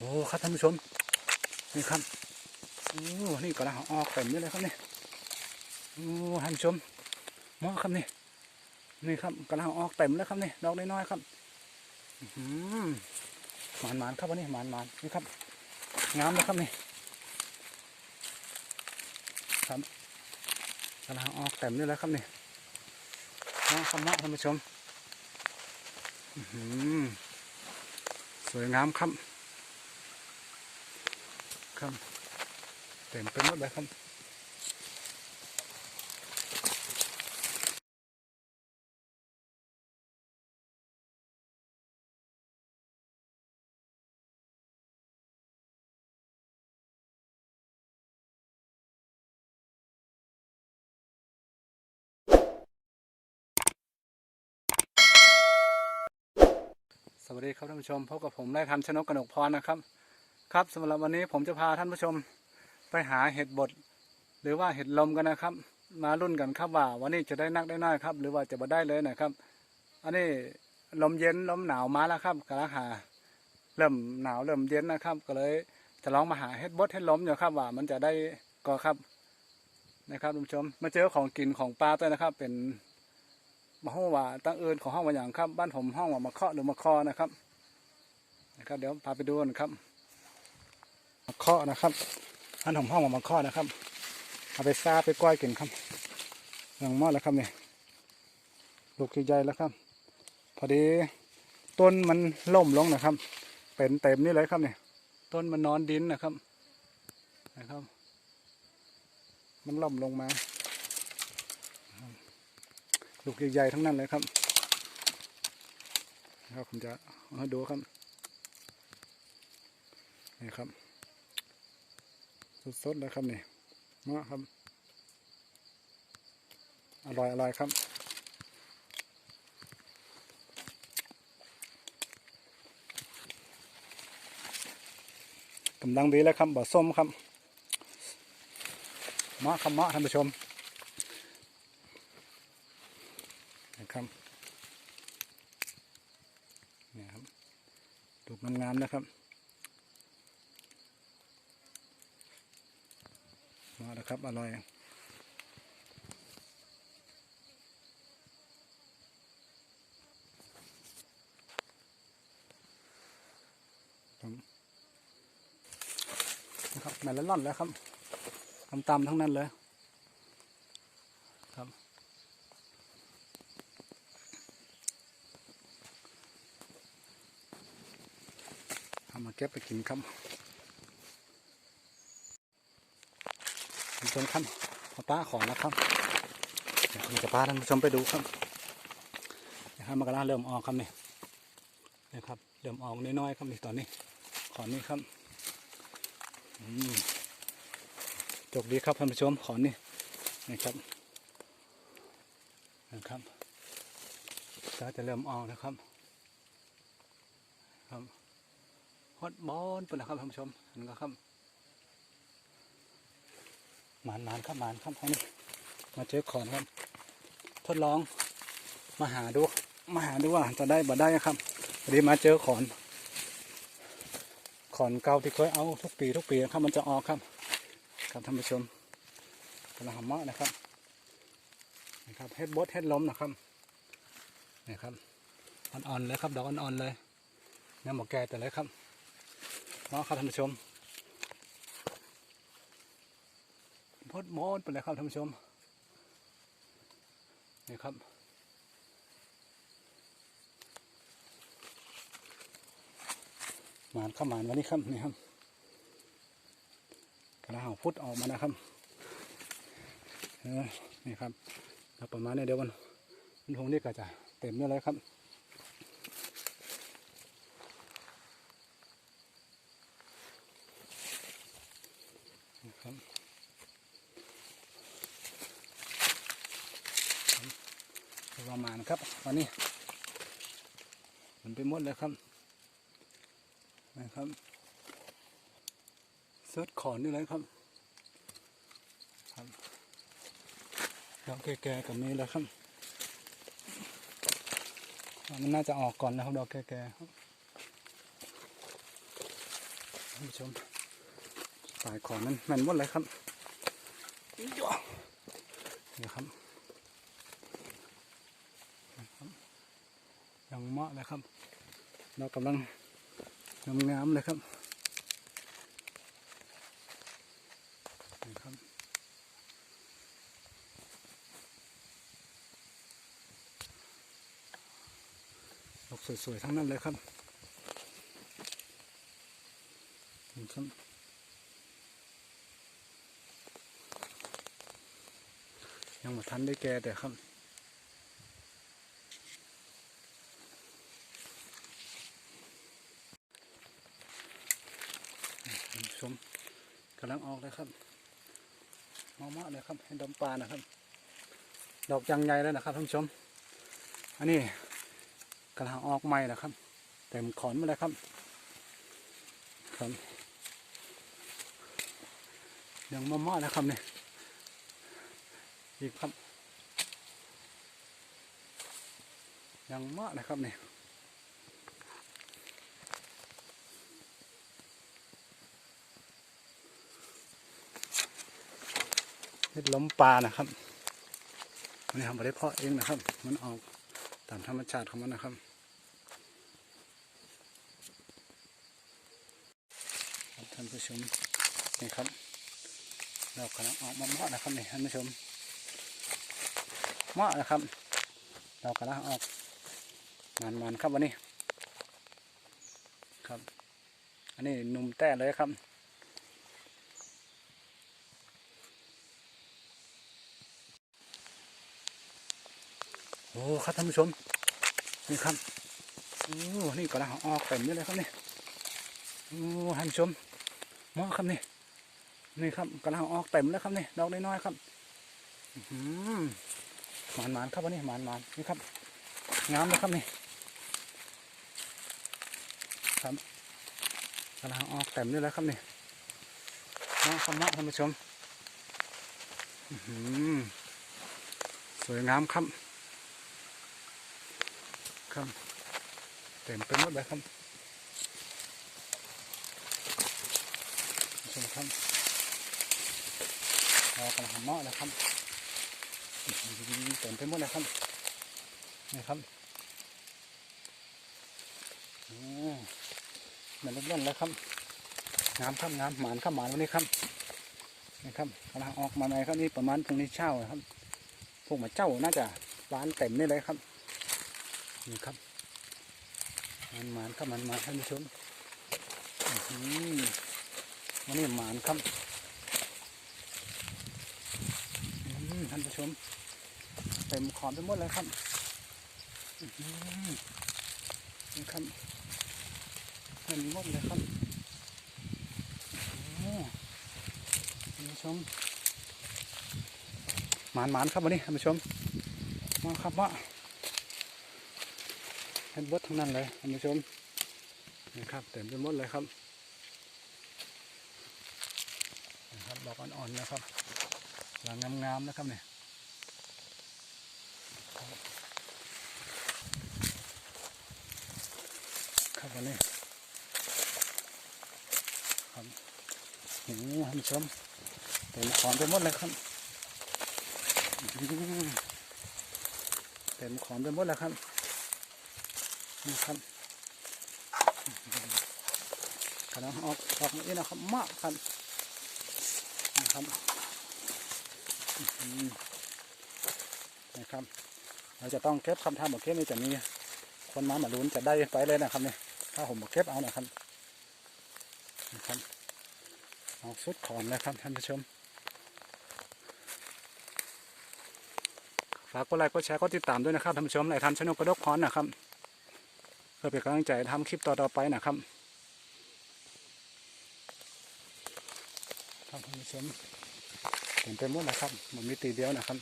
โอ้ครับท่านผู้ชมนี่ครับโอ้นี่กำลังออกเต็มเลยครับนี่โอ้ท่านผู้ชมมอครับนี่นี่ครับกำลังออกเต็มแล้วครับนี่ดอกน้อยๆครับหืมานหมานๆครับวันนี้หมานหมานๆนี่ครับงามเลยครับนี่ครับกำลังออกเต็มเลยแล้วครับนี่มอครับมอท่านผู้ชมหือสวยงามครับ ครับเต็มไปหมดเลยครับสวัสดีครับท่านผู้ชมพบกับผมได้ทันชนกกนกพรนะครับ ครับสำหรับวันนี้ผมจะพาท่านผู้ชมไปหาเห็ดบดหรือว่าเห็ดลมกันนะครับ มารุ่นกันครับว่าวันนี้จะได้นักได้น้อยครับ หรือว่าจะมาได้เลยนะครับ อันนี้ลมเย็นลมหนาวมาแล้วครับกำลังหาเริ่มหนาวเริ่มเย็นนะครับ ก็เลยจะลองมาหาเห็ดบดเห็ดลมอยู่ครับว่ามันจะได้ก็ครับนะครับท่านผู้ชม มาเจอของกินของปลาด้วยนะครับ เป็นมาห้องว่าตั้งเอิญของห้องว่าอย่างครับ บ้านผมห้องว่ามะเคาะหรือมะคอนะครับนะครับ เดี๋ยวพาไปดูกันครับ เคาะนะครับอันผมห้องมามะเคาะนะครับ เอาไปซาไปก้อยกินครับยังมอดแล้วครับเนี่ยลูกใหญ่ๆแล้วครับ พอดีต้นมันล่มลงนะครับ เป็นเต็มนี่เลยครับเนี่ยต้นมันนอนดินนะครับนะครับ มันล่มลงมาลูกใหญ่ๆทั้งนั้นเลยครับนะครับผมจะเอาให้ดูครับนี่ครับ สดๆเลยครับนี่เนาะครับอร่อยอร่อยครับกำลังดีแล้วครับบ่อส้มครับเมาะครับเมาะท่านผู้ชมนะครับนี่ครับดูงามๆนะครับ มาแล้วครับอร่อยนะครับแมลล่อนแล้วครับตำตำๆทั้งนั้นเลยครับเอามาเก็บไปกินครับ ท่าน ผู้ชมครับมาป้าของแล้วครับเดี๋ยวผมจะพาท่านผู้ชมไปดูครับนะครับมันกำลังเริ่มออกครับนี่นะครับเริ่มออกน้อยๆครับนี่ตอนนี้ ขอนนี้ครับจบดีครับท่านผู้ชมขอนนี่นะครับนะครับก็จะเริ่มออกนะครับครับฮอตบอลเป็นนะครับท่านผู้ชมเห็นก็ครับ มานหมานครับหมานครับเขานี่มาเจอขอนครับ ทดลองมาหาดู มาหาดูว่าจะได้บ่ได้ครับพอดีมาเจอขอน ขอนเก่าที่เคยเอาทุกปีทุกปีนะครับมันจะออกครับ ครับท่านผู้ชมกำลังหอมมาะนะครับนะครับเฮ็ดบดเฮ็ดล้มนะครับนี่ครับอ่อนๆเลยครับดอกอ่อนๆเลยเนี่ยหมอแก่แต่เลยครับเนาะครับท่านผู้ชม ดมดไปเลยครับท่านผู้ชมนี่ครับหมานข้าวหมานวันนี้ครับนี่ครับกระหังพุดออกมานะครับนี่ครับประมาณนี้เดี๋ยววันวันพงนี้ก็จะเต็มเนี่ยเลยครับนี่ครับ ประมาณครับวันนี้ มันไปหมดเลยครับนะครับเซิร์ชขอนนี่เลยครับครับดอกแก่ๆกับนี้แล้วครับมันน่าจะออกก่อนนะครับดอกแก่ๆครับท่านผู้ชมสายขอนนั้นแม่นหมดเลยครับย่อนี่ครับนะครับังเหมาะเลยครับเรากำลังงามๆเลยครับนี่ครับดอกสวยๆทั้งนั้นเลยครับนี่ครับยังมาทันได้แก่แต่ครับ ท่านผู้ชมกำลังออกเลยครับมามาเลยครับให้ดมปลานะครับ ดอกยังใหญ่เลยนะครับท่านผู้ชม อันนี้กำลังออกใหม่นะครับเต็มขอนมาเลยครับครับยังมะม่าแล้วครับเนี่ยอีกครับยังมะนะครับเนี่ย เห็ดล้มปลานะครับอันนี้ทำไม่ได้เพาะเองนะครับ มันออกตามธรรมชาติของมันนะครับท่านผู้ชมนี่ครับเรากำลังออกมาเมาะนะครับนี่ท่านผู้ชมเมาะนะครับ เรากำลังออกมันมันๆครับวันนี้ครับ อันนี้หนุ่มแต้เลยครับ อ้ครับท่านผู้ชมนี่ครับโอ้นี่กำลังออกเต็มเลยครับนี่โอ้ท่านผู้ชมมาะครับนี่นี่ครับกำลังออกเต็มแล้วครับนี่ดอกน้อยๆครับหืมานหมานๆครับวันนี้หมานหมานนี่ครับงามเลยครับนี่ครับกำลังออกเต็มเลยแล้วครับนี่มาะครับมาะท่านผู้ชมหือสวยงามครับ ครับเต็มไปหมดเลยครับชมครับเรากำลังหม้อแล้วครับเต็มไปหมดเลยครับนี่ครับอ้มันเล่นๆแล้วครับงามครับงามหมานครับหมานวันนี้ครับนี่ครับกำลังออกมาใหม่ครับนี่ประมาณพรุ่งนี้เช้าครับพวกมาเจ้าน่าจะร้านเต็มนี่เลยครับ นี่ครับ มันหมานครับมันหมานท่านผู้ชมอือมันนี้หมานครับอือท่านผู้ชมเต็มขอบไปหมดเลยครับอือหือนี่ครับมันงดเลยครับโอ้ท่านผู้ชมหมานหมานครับวันนี้ท่านผู้ชมมาครับมา ห็ดบดทั้งนั้นเลยท่านผู้ชมนี่ครับเต็มไปหมดเลยครับนะครับดอกอ่อนๆนะครับหลังงามๆนะครับเนี่ยครับวันนี้ครับโอ้โหท่านผู้ชมเต็มขอนไปหมดเลยครับเต็มขอนไปหมดเลยครับ นี่ครับกำลังออกออกมาอีกนะครับมากครับนะครับนะครับ เราจะต้องเก็บคำทำบอกเก็บนี่จะมีคนมาหมาลุ้นจะได้ไปเลยนะครับเนี่ยถ้าผมบอกเก็บเอานะครับนะครับออกสุดขอนเลยครับท่านผู้ชมฝากกดไลค์กดแชร์กดติดตามด้วยนะครับท่านผู้ชมในทันชนกกระดกพรนะครับ เพื่อเป็นกำลังใจทำคลิปต่อๆไปนะครับท่านผู้ชมเห็นไปหมดนะครับมันมีตีเดียวนะครับ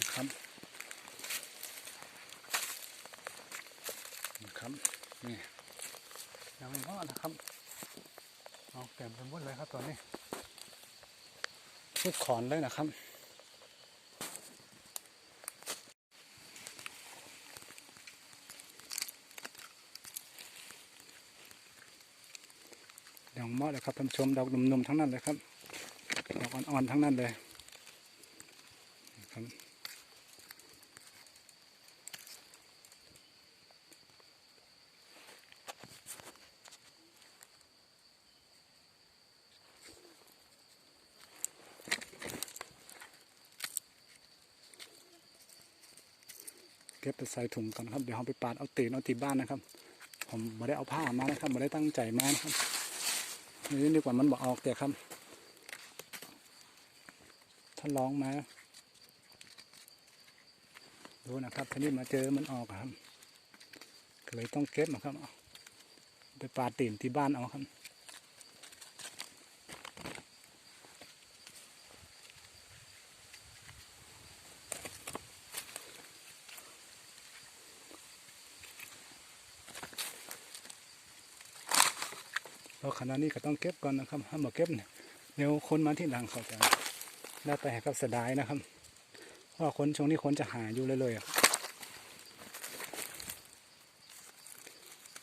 นะครับนะครับนี่ยังไม่พอนะครับเอาเต็มไปหมดเลยครับตอนนี้ทุกขอนเลยนะครับ เหมาะเลยครับท่านผู้ชมดอกหนุ่มๆทั้งนั้นเลยครับดอกอ่อนๆทั้งนั้นเลยครับเก็บไปใส่ถุงก่อนครับ เดี๋ยวเราไปปาดเอาตีนเอาตีบ้านนะครับ ผมไม่ได้เอาผ้ามานะครับไม่ได้ตั้งใจมานะครับ นี่ดีกว่ามันบอกออกแต่ครับถ้าร้องมาดูนะครับทีนี้มาเจอมันออกครับก็เลยต้องเก็บนะครับเอาไปปาดตีนที่บ้านเอาครับ ราขณะนี้ก็ต้องเก็บก่อนนะครับห้ามมาเก็บเนี่ยเดี๋ยวคนมาที่หลังเขาจะได้ไปให้กับเสียดายนะครับเพราะว่าคนช่วงนี้คนจะหาอยู่เลยๆอะ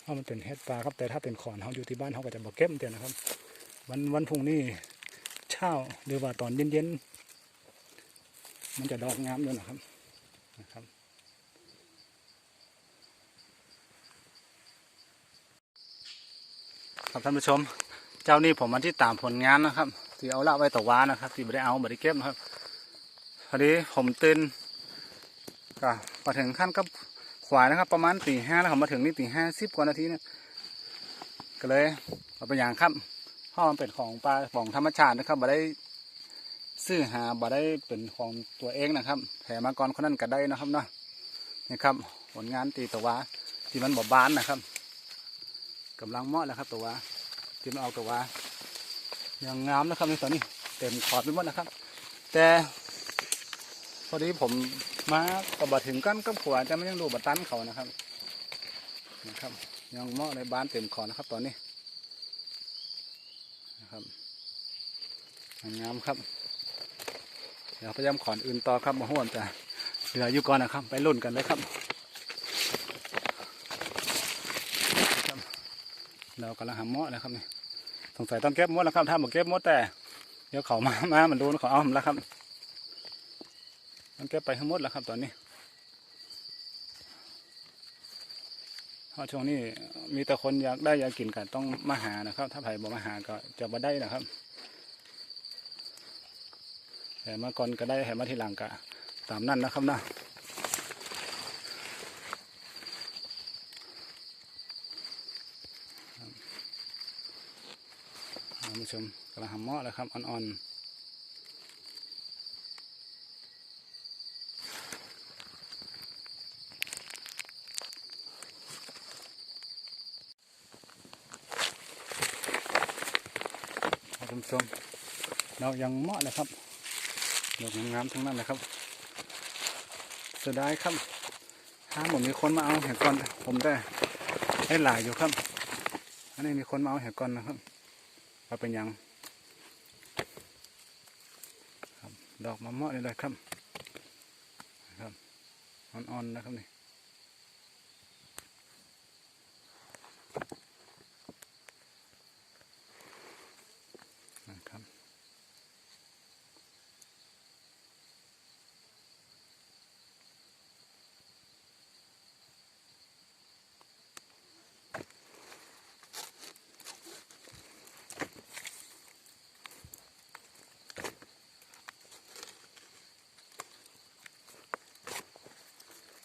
เพราะมันเป็นเห็ดปลาครับแต่ถ้าเป็นขอนเขาอยู่ที่บ้านเขาก็จะบอกเก็บเดียวนะครับ วันวันพรุ่งนี้เช้าหรือว่าตอนเย็นๆมันจะดอกงามด้วยนะครับนะครับ ครับท่านผู้ชม เจ้านี่ผมมาที่ตามผลงานนะครับ ที่เอาละไว้ต่อวานะครับ ที่ไม่ได้เอาไม่ได้เก็บนะครับพอดีผมตื่นก็มาถึงขั้นกับขวายนะครับ ประมาณตีห้าแล้วผมมาถึงนี่ตีห้าสิบกว่านาทีเนี่ยก็เลยเอาไปอย่างครับเพราะมันเป็นของปลาของธรรมชาตินะครับม่ได้ซื้อหาบ่ได้เป็นของตัวเองนะครับแผ่มาก่อนคนนั้นก็ได้นะครับเนาะนี่ครับผลงานตีตะวาที่มันบ่บานนะครับ กำลังเหมาะแล้วครับตัววาที่มันเอาตัววายังงามนะครับในตอนนี้เต็มขอดไปหมดนะครับ แต่พอดีผมมากับบถึงกั้นกับขวาจะไม่ยังดูบัตันเขานะครับนะครับ ยังเหมาะในบ้านเต็มขอดนะครับ ตอนนี้นะครับยังงามครับเดี๋ยวพยายามขอนอื่นต่อครับมาห่วมแต่เหลืออยู่ก่อนนะครับ ไปรุ่นกันเลยครับ เรากำลังหาหม้อนะครับนี่สงสัยต้องเก็บหมดแล้วครับถ้าบอกเก็บหมดแต่เดี๋ยวเขามามามันดูเขาเอาผมแล้วครับต้องเก็บไปทั้งหมดแล้วครับตอนนี้เพราะช่วงนี้มีแต่คนอยากได้อยากกินกันต้องมาหานะครับ ถ้าไผ่บอกมาหาก็จะมาได้นะครับแต่มาก่อนก็ได้แห่มาทีหลังก็ตามนั่นนะครับนะ ท่านผู้ ชมกำลังหำเมาะแล้วครับอ่อนๆท่านผู้ชมเรายังเหมาะเลยครับดอกงามๆทั้งนั้นเลยครับ เสียดายครับห้ามผมมีคนมาเอาเห็ดก่อนผมได้ให้หลายอยู่ครับ อันนี้มีคนมาเอาเห็ดก่อนนะครับ ว่าเป็นยังดอกมะม่วงเลยครับครับอ่อนๆนะครับนี่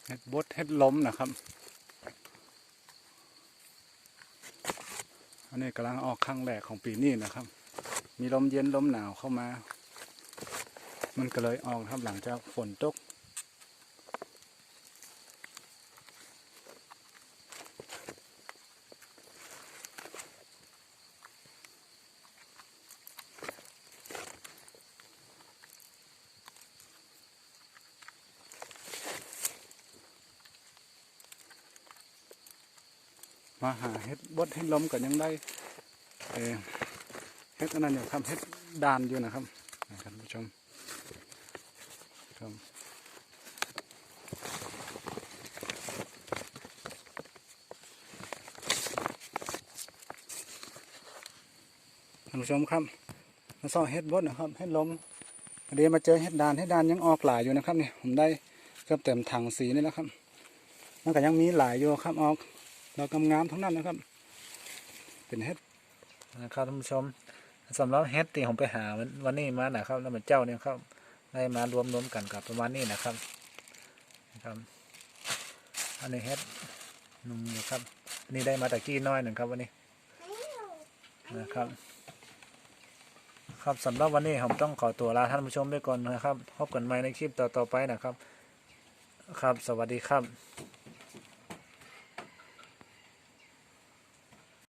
เห็ดบดเห็ดล้มนะครับ อันนี้กำลังออกครั้งแรกของปีนี้นะครับ มีลมเย็นลมหนาวเข้ามา มันก็เลยออกครับหลังจากฝนตก มาหาเฮ็ดบดเฮ็ดล้มกันยังได้เอเฮ็ดอันนั้นอยู่ครับเฮ็ดดานอยู่นะครับครับท่านผู้ชมครับท่านผู้ชมครับมาซ่อเฮ็ดบดนะครับเฮ็ดล้มพอดีมาเจอเฮ็ดดานเฮ็ดดานยังออกหลายอยู่นะครับเนี่ยผมได้เกือบเต็มถังสีนี่แล้วครับมันก็ยังมีหลายอยู่ครับออก ดอกงามๆทั้งนั้นนะครับ เป็นเฮ็ดนะครับท่านผู้ชมสำหรับเฮ็ดที่ผมไปหาวันนี้มานะครับแล้วมันเจ้าเนี่ยครับได้มารวมรวมกันกับประมาณนี้นะครับนะครับ อันนี้เฮ็ดนุ่มอยู่ครับอันนี้ได้มาตะกี้น้อยหนึ่งครับวันนี้นะครับ ครับสำหรับวันนี้ผมต้องขอตัวลาท่านผู้ชมไปก่อนนะครับพบกันใหม่ในคลิปต่อๆไปนะครับ ครับ สวัสดีครับ